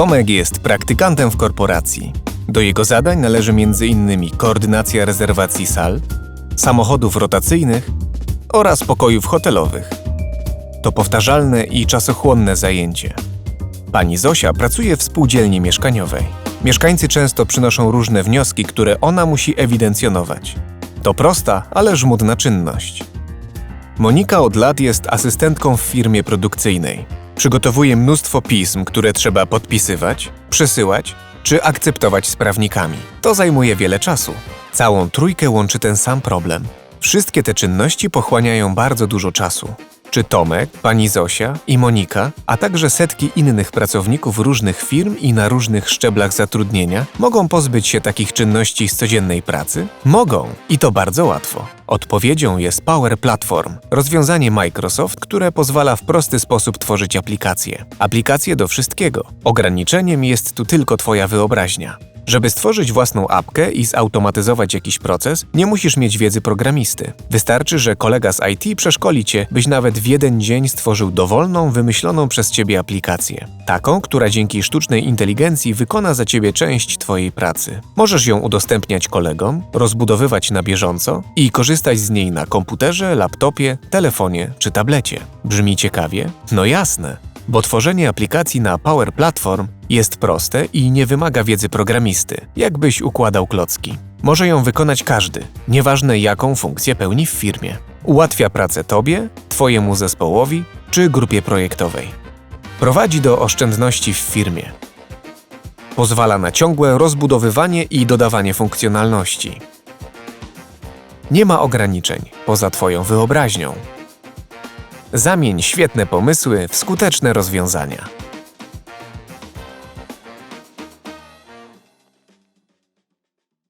Tomek jest praktykantem w korporacji. Do jego zadań należy m.in. koordynacja rezerwacji sal, samochodów rotacyjnych oraz pokojów hotelowych. To powtarzalne i czasochłonne zajęcie. Pani Zosia pracuje w spółdzielni mieszkaniowej. Mieszkańcy często przynoszą różne wnioski, które ona musi ewidencjonować. To prosta, ale żmudna czynność. Monika od lat jest asystentką w firmie produkcyjnej. Przygotowuje mnóstwo pism, które trzeba podpisywać, przesyłać czy akceptować z prawnikami. To zajmuje wiele czasu. Całą trójkę łączy ten sam problem. Wszystkie te czynności pochłaniają bardzo dużo czasu. Czy Tomek, pani Zosia i Monika, a także setki innych pracowników różnych firm i na różnych szczeblach zatrudnienia mogą pozbyć się takich czynności z codziennej pracy? Mogą i to bardzo łatwo. Odpowiedzią jest Power Platform, rozwiązanie Microsoft, które pozwala w prosty sposób tworzyć aplikacje. Aplikacje do wszystkiego. Ograniczeniem jest tu tylko Twoja wyobraźnia. Żeby stworzyć własną apkę i zautomatyzować jakiś proces, nie musisz mieć wiedzy programisty. Wystarczy, że kolega z IT przeszkoli cię, byś nawet w jeden dzień stworzył dowolną, wymyśloną przez ciebie aplikację. Taką, która dzięki sztucznej inteligencji wykona za ciebie część twojej pracy. Możesz ją udostępniać kolegom, rozbudowywać na bieżąco i korzystać z niej na komputerze, laptopie, telefonie czy tablecie. Brzmi ciekawie? No jasne bo tworzenie aplikacji na Power Platform jest proste i nie wymaga wiedzy programisty, jakbyś układał klocki. Może ją wykonać każdy, nieważne jaką funkcję pełni w firmie. Ułatwia pracę tobie, twojemu zespołowi czy grupie projektowej. Prowadzi do oszczędności w firmie. Pozwala na ciągłe rozbudowywanie i dodawanie funkcjonalności. Nie ma ograniczeń poza twoją wyobraźnią. Zamień świetne pomysły w skuteczne rozwiązania.